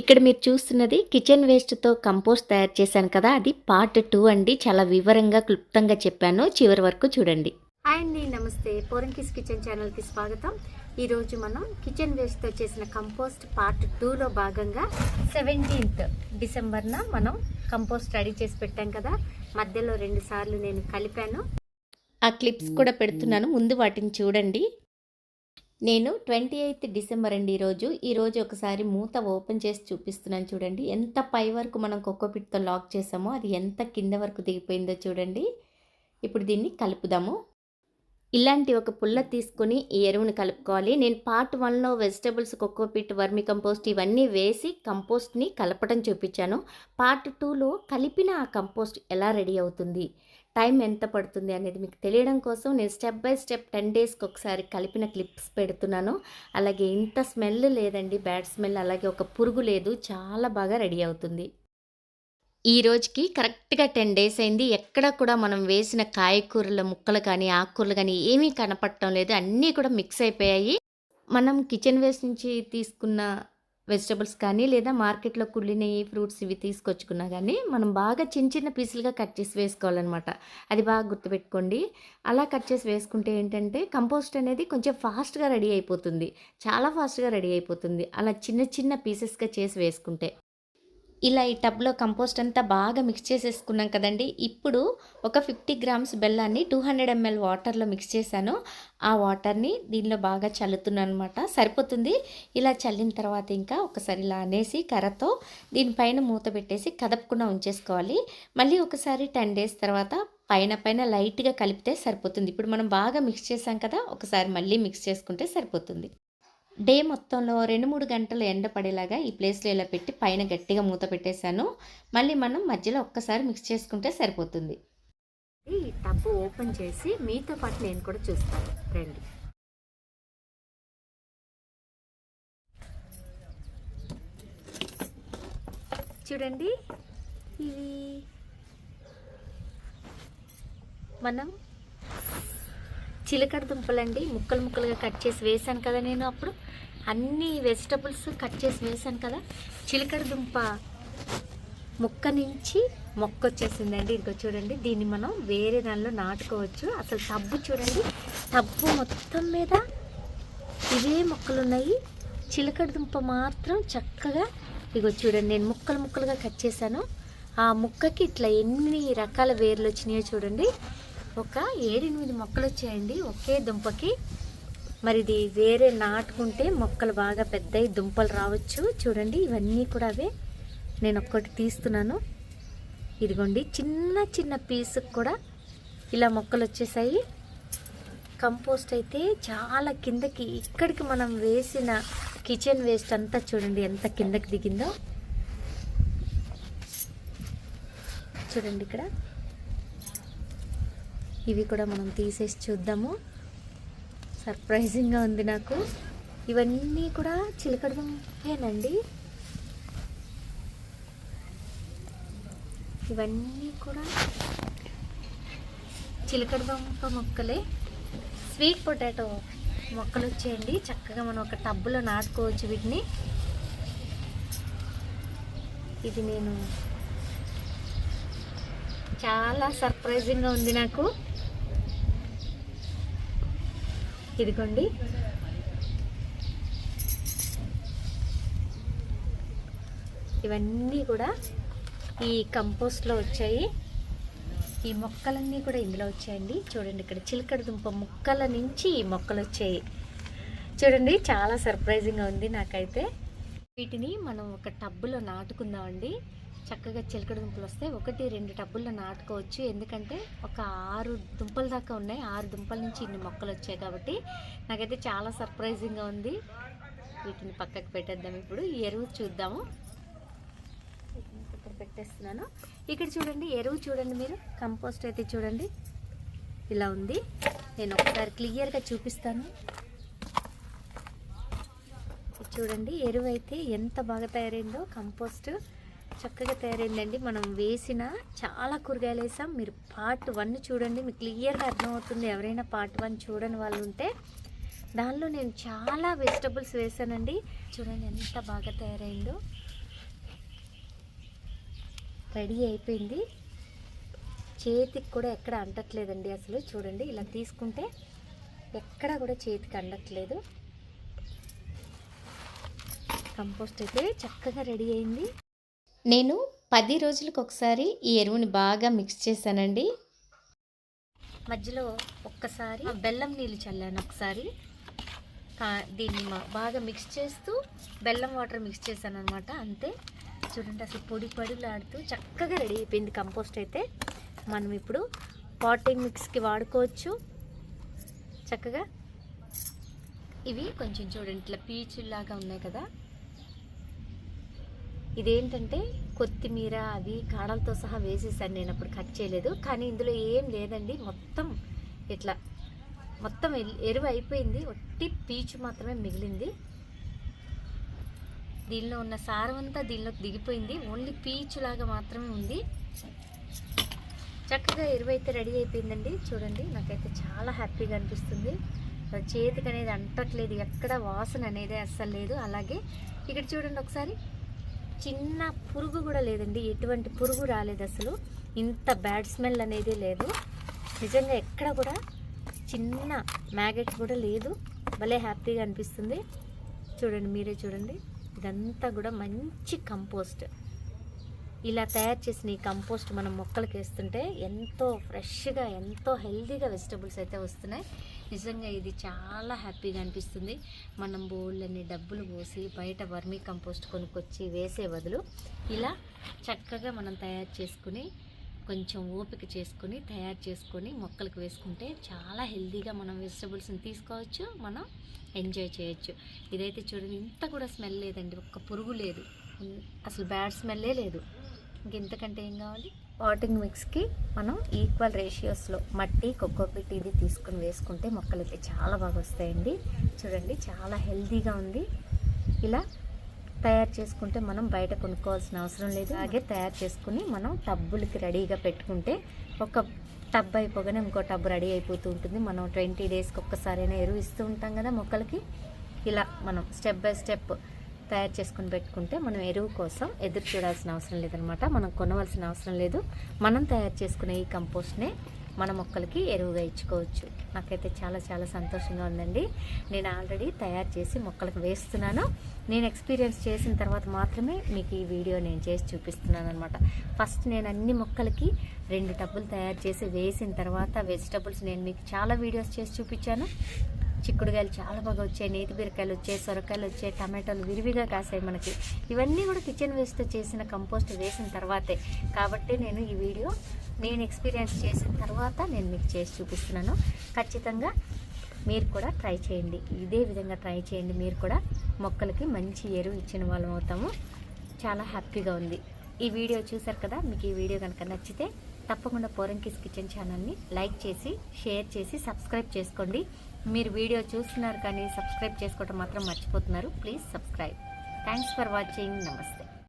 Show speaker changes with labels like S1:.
S1: ఇక్కడ మీరు చూస్తున్నది కిచెన్ వేస్ట్తో కంపోస్ట్ తయారు చేశాను కదా అది పార్ట్ టూ అండి. చాలా వివరంగా క్లుప్తంగా చెప్పాను. చివరి వరకు చూడండి. హాయ్ అండి నమస్తే. పోరంకిస్ కిచెన్ ఛానల్కి స్వాగతం. ఈరోజు మనం కిచెన్ వేస్ట్తో చేసిన కంపోస్ట్ పార్ట్ టూలో భాగంగా సెవెంటీన్త్ డిసెంబర్న మనం కంపోస్ట్ రెడీ చేసి పెట్టాం కదా. మధ్యలో రెండు సార్లు నేను కలిపాను. ఆ క్లిప్స్ కూడా పెడుతున్నాను. ముందు వాటిని చూడండి. నేను ట్వంటీ ఎయిత్ డిసెంబర్ అండి ఈరోజు. ఈరోజు ఒకసారి మూత ఓపెన్ చేసి చూపిస్తున్నాను చూడండి. ఎంత పై వరకు మనం కొక్కోపిట్తో లాక్ చేసామో అది ఎంత కింద వరకు దిగిపోయిందో చూడండి. ఇప్పుడు దీన్ని కలుపుదాము. ఇలాంటి ఒక పుల్ల తీసుకుని ఈ ఎరువును కలుపుకోవాలి. నేను పార్ట్ వన్లో వెజిటబుల్స్ కొక్కోపిట్ వర్మి కంపోస్ట్ ఇవన్నీ వేసి కంపోస్ట్ని కలపటం చూపించాను. పార్ట్ టూలో కలిపిన ఆ కంపోస్ట్ ఎలా రెడీ అవుతుంది? టైం ఎంత పడుతుంది అనేది మీకు తెలియడం కోసం నేను స్టెప్ బై స్టెప్ టెన్ డేస్కి ఒకసారి కలిపిన క్లిప్స్ పెడుతున్నాను. అలాగే ఇంత స్మెల్ లేదండి బ్యాడ్ స్మెల్ అలాగే ఒక పురుగు లేదు చాలా బాగా రెడీ అవుతుంది. ఈ రోజుకి కరెక్ట్గా టెన్ డేస్ అయింది. ఎక్కడ కూడా మనం వేసిన కాయకూరల ముక్కలు కానీ ఆకుకూరలు కానీ ఏమీ కనపడటం లేదు. అన్నీ కూడా మిక్స్ అయిపోయాయి. మనం కిచెన్ వేస్ట్ నుంచి తీసుకున్న వెజిటబుల్స్ కానీ లేదా మార్కెట్లో కుళ్ళినవి ఫ్రూట్స్ ఇవి తీసుకొచ్చుకున్నా కానీ మనం బాగా చిన్న చిన్న పీసులుగా కట్ చేసి వేసుకోవాలన్నమాట. అది బాగా గుర్తుపెట్టుకోండి. అలా కట్ చేసి వేసుకుంటే ఏంటంటే కంపోస్ట్ అనేది కొంచెం ఫాస్ట్గా రెడీ అయిపోతుంది. చాలా ఫాస్ట్గా రెడీ అయిపోతుంది. అలా చిన్న చిన్న పీసెస్గా చేసి వేసుకుంటే. ఇలా ఈ టబ్లో కంపోస్ట్ అంతా బాగా మిక్స్ చేసేసుకున్నాం కదండి. ఇప్పుడు ఒక ఫిఫ్టీ గ్రామ్స్ బెల్లాన్ని టూ హండ్రెడ్ ఎంఎల్ వాటర్లో మిక్స్ చేశాను. ఆ వాటర్ని దీనిలో బాగా చల్లుతున్నాను అనమాట సరిపోతుంది? ఇలా చల్లిన తర్వాత ఇంకా ఒకసారి ఇలా అనేసి కర్రతో దీనిపైన మూత పెట్టేసి కదపకుండా ఉంచేసుకోవాలి. మళ్ళీ ఒకసారి టెన్ డేస్ తర్వాత పైన పైన లైట్గా కలిపితే సరిపోతుంది. ఇప్పుడు మనం బాగా మిక్స్ చేసాం కదా ఒకసారి మళ్ళీ మిక్స్ చేసుకుంటే సరిపోతుంది. డే మొత్తంలో రెండు మూడు గంటలు ఎండ పడేలాగా ఈ ప్లేస్లో ఇలా పెట్టి పైన గట్టిగా మూత పెట్టేశాను. మళ్ళీ మనం మధ్యలో ఒక్కసారి మిక్స్ చేసుకుంటే సరిపోతుంది. ఈ టబ్బు ఓపెన్ చేసి మీతో పాటు నేను కూడా చూస్తాను. రండి. చూడండి. ఇవి. మనం చిలకడ దుంపలండి. ముక్కలు ముక్కలుగా కట్ చేసి వేసాను కదా నేను అప్పుడు. అన్ని వెజిటబుల్స్ కట్ చేసి వేసాను కదా. చిలకడ దుంప ముక్క నుంచి మొక్క వచ్చేసిందండి. ఇదిగో చూడండి దీన్ని మనం వేరే దానిలో నాటుకోవచ్చు. అసలు టబ్బు చూడండి టబ్బు మొత్తం మీద ఇవే మొక్కలు ఉన్నాయి చిలకడ దుంప మాత్రం చక్కగా ఇగో చూడండి నేను ముక్కలు ముక్కలుగా కట్ చేశాను. ఆ ముక్కకి ఇట్లా ఎన్ని రకాల వేర్లు వచ్చినాయో చూడండి. ఒక ఏడెనిమిది మొక్కలు వచ్చాయండి. ఒకే దుంపకి. మరి ఇది వేరే నాటుకుంటే మొక్కలు బాగా పెద్దవి దుంపలు రావచ్చు. చూడండి ఇవన్నీ కూడా అవే. నేను ఒక్కటి తీస్తున్నాను. ఇదిగోండి చిన్న చిన్న పీసుకు కూడా ఇలా మొక్కలు వచ్చేసాయి. కంపోస్ట్ అయితే చాలా కిందకి ఇక్కడికి మనం వేసిన కిచెన్ వేస్ట్ అంతా చూడండి ఎంత కిందకి దిగిందో. చూడండి ఇక్కడ. ఇవి కూడా మనం తీసేసి చూద్దాము. సర్ప్రైజింగ్గా ఉంది నాకు. ఇవన్నీ కూడా చిలకడమేనండి ఇవన్నీ కూడా చిలకడదుంప మొక్కలే. స్వీట్ పొటాటో మొక్కలు వచ్చేయండి. చక్కగా మనం ఒక టబ్బులో నాటుకోవచ్చు వీటిని. ఇది నేను చాలా సర్ప్రైజింగ్గా ఉంది నాకు. ఇదిగోండి. ఇవన్నీ కూడా ఈ కంపోస్ట్లో వచ్చాయి. ఈ మొక్కలన్నీ కూడా ఇందులో వచ్చాయండి. చూడండి ఇక్కడ చిలకడ దుంప మొక్కల నుంచి ఈ మొక్కలు వచ్చాయి. చూడండి చాలా సర్ప్రైజింగ్గా ఉంది నాకైతే. వీటిని మనం ఒక టబ్బులో నాటుకుందామండి. చక్కగా చిలకడ దుంపలు వస్తే ఒకటి రెండు టబ్బుల్లో నాటుకోవచ్చు. ఎందుకంటే ఒక ఆరు దుంపల దాకా ఉన్నాయి. ఆరు దుంపల నుంచి ఇన్ని మొక్కలు వచ్చాయి కాబట్టి నాకైతే చాలా సర్ప్రైజింగ్గా ఉంది. వీటిని పక్కకు పెట్టేద్దాం ఇప్పుడు. ఈ ఎరువు చూద్దాము. ఇక్కడ పెట్టేస్తున్నాను. ఇక్కడ చూడండి ఎరువు చూడండి మీరు. కంపోస్ట్ అయితే చూడండి. ఇలా ఉంది. నేను ఒకసారి క్లియర్గా చూపిస్తాను. చూడండి ఎరువు అయితే ఎంత బాగా తయారైందో. కంపోస్ట్ చక్కగా తయారైందండి. మనం వేసిన చాలా కూరగాయలు వేసాం. మీరు పార్ట్ వన్ చూడండి మీకు క్లియర్గా అర్థమవుతుంది. ఎవరైనా పార్ట్ వన్ చూడని వాళ్ళు ఉంటే దానిలో నేను చాలా వెజిటబుల్స్ వేసానండి. చూడండి ఎంత బాగా తయారైందో. రెడీ అయిపోయింది. చేతికి కూడా ఎక్కడ అంటట్లేదండి అసలు. చూడండి ఇలా తీసుకుంటే ఎక్కడ కూడా చేతికి అండట్లేదు కంపోస్ట్ అయితే చక్కగా రెడీ అయింది. నేను పది రోజులకు ఒకసారి ఈ ఎరువుని బాగా మిక్స్ చేశానండి. మధ్యలో ఒక్కసారి బెల్లం నీళ్ళు చల్లాను ఒకసారి. దీన్ని బాగా మిక్స్ చేస్తూ బెల్లం వాటర్ మిక్స్ చేశాను అనమాట అంతే. చూడండి అసలు పొడి పొడిలాడుతూ చక్కగా రెడీ అయిపోయింది కంపోస్ట్ అయితే. మనం ఇప్పుడు పాటింగ్ మిక్స్కి వాడుకోవచ్చు. చక్కగా. ఇవి కొంచెం చూడండి ఇట్లా పీచుల్లాగా ఉన్నాయి కదా. ఇదేంటంటే కొత్తిమీర అవి కాడలతో సహా వేసేసాను నేను అప్పుడు కట్ చేయలేదు. కానీ ఇందులో ఏం లేదండి. మొత్తం ఇట్లా మొత్తం ఎరువు అయిపోయింది. ఒట్టి పీచు మాత్రమే మిగిలింది. దీనిలో ఉన్న సారం అంతా దీనిలోకి దిగిపోయింది. ఓన్లీ పీచు లాగా మాత్రమే ఉంది. చక్కగా ఎరువు అయితే రెడీ అయిపోయిందండి. చూడండి నాకైతే చాలా హ్యాపీగా అనిపిస్తుంది. చేతికి అనేది అంటట్లేదు. ఎక్కడ వాసన అనేది అస్సలు లేదు. అలాగే ఇక్కడ చూడండి ఒకసారి. చిన్న పురుగు కూడా లేదండి. ఎటువంటి పురుగు రాలేదు అసలు. ఇంత బ్యాడ్ స్మెల్ అనేది లేదు. నిజంగా ఎక్కడ కూడా చిన్న మ్యాగెట్ కూడా లేదు. భలే హ్యాపీగా అనిపిస్తుంది. చూడండి మీరే చూడండి. ఇదంతా కూడా మంచి కంపోస్ట్. ఇలా తయారు చేసిన ఈ కంపోస్ట్ మనం మొక్కలకి వేస్తుంటే ఎంతో ఫ్రెష్గా ఎంతో హెల్దీగా వెజిటబుల్స్ అయితే వస్తున్నాయి. నిజంగా ఇది చాలా హ్యాపీగా అనిపిస్తుంది. మనం బోళ్ళని డబ్బులు పోసి బయట వర్మీ కంపోస్ట్ కొనుక్కొచ్చి వేసే బదులు ఇలా చక్కగా మనం తయారు చేసుకుని కొంచెం ఓపిక చేసుకొని తయారు చేసుకొని మొక్కలకు వేసుకుంటే చాలా హెల్దీగా మనం వెజిటబుల్స్ని తీసుకోవచ్చు మనం ఎంజాయ్ చేయొచ్చు. ఇదైతే చూడండి ఇంత కూడా స్మెల్ లేదండి. ఒక్క పురుగు లేదు. అసలు బ్యాడ్ స్మెల్లే లేదు. ఇంకెంతకంటే ఏం కావాలి? వాటింగ్ మిక్స్కి మనం ఈక్వల్ రేషియోస్లో మట్టి కొక్కోపిట్ ఇది తీసుకుని వేసుకుంటే మొక్కలు అయితే చాలా బాగా వస్తాయండి. చూడండి చాలా హెల్తీగా ఉంది. ఇలా తయారు చేసుకుంటే మనం బయట కొనుక్కోవాల్సిన అవసరం లేదు. అలాగే తయారు చేసుకుని మనం టబ్బులకి రెడీగా పెట్టుకుంటే ఒక టబ్ అయిపోగానే ఇంకో టబ్ రెడీ అయిపోతూ ఉంటుంది. మనం ట్వంటీ డేస్కి ఒక్కసారైనా ఎరువు ఇస్తూ ఉంటాం కదా మొక్కలకి. ఇలా మనం స్టెప్ బై స్టెప్ తయారు చేసుకుని పెట్టుకుంటే మనం ఎరువు కోసం ఎదురు చూడాల్సిన అవసరం లేదనమాట మనం కొనవలసిన అవసరం లేదు. మనం తయారు చేసుకునే ఈ కంపోస్ట్నే మన మొక్కలకి ఎరువుగా ఇచ్చుకోవచ్చు. నాకైతే చాలా చాలా సంతోషంగా ఉందండి. నేను ఆల్రెడీ తయారు చేసి మొక్కలకు వేస్తున్నాను. నేను ఎక్స్పీరియన్స్ చేసిన తర్వాత మాత్రమే మీకు ఈ వీడియో నేను చేసి చూపిస్తున్నాను అనమాట ఫస్ట్ నేను అన్ని మొక్కలకి రెండు టబ్బులు తయారు చేసి వేసిన తర్వాత వెజిటబుల్స్ నేను మీకు చాలా వీడియోస్ చేసి చూపించాను. చిక్కుడుకాయలు చాలా బాగా వచ్చాయి. నేతి బీరకాయలు వచ్చాయి సొరకాయలు వచ్చాయి టమాటాలు విరివిగా కాసాయి మనకి. ఇవన్నీ కూడా కిచెన్ వేస్ట్తో చేసిన కంపోస్ట్ వేసిన తర్వాతే. కాబట్టి నేను ఈ వీడియో నేను ఎక్స్పీరియన్స్ చేసిన తర్వాత నేను మీకు చేసి చూపిస్తున్నాను. ఖచ్చితంగా మీరు కూడా ట్రై చేయండి. ఇదే విధంగా ట్రై చేయండి. మీరు కూడా మొక్కలకి మంచి ఎరువు ఇచ్చిన వాళ్ళం అవుతాము. చాలా హ్యాపీగా ఉంది. ఈ వీడియో చూసారు కదా? మీకు ఈ వీడియో కనుక నచ్చితే తప్పకుండా పోరంకిస్ కిచెన్ ఛానల్ని లైక్ చేసి షేర్ చేసి సబ్స్క్రైబ్ చేసుకోండి. మీరు వీడియో చూస్తున్నారు కానీ సబ్స్క్రైబ్ చేసుకోవటం మాత్రం మర్చిపోతున్నారు. Please subscribe. Thanks for watching. నమస్తే.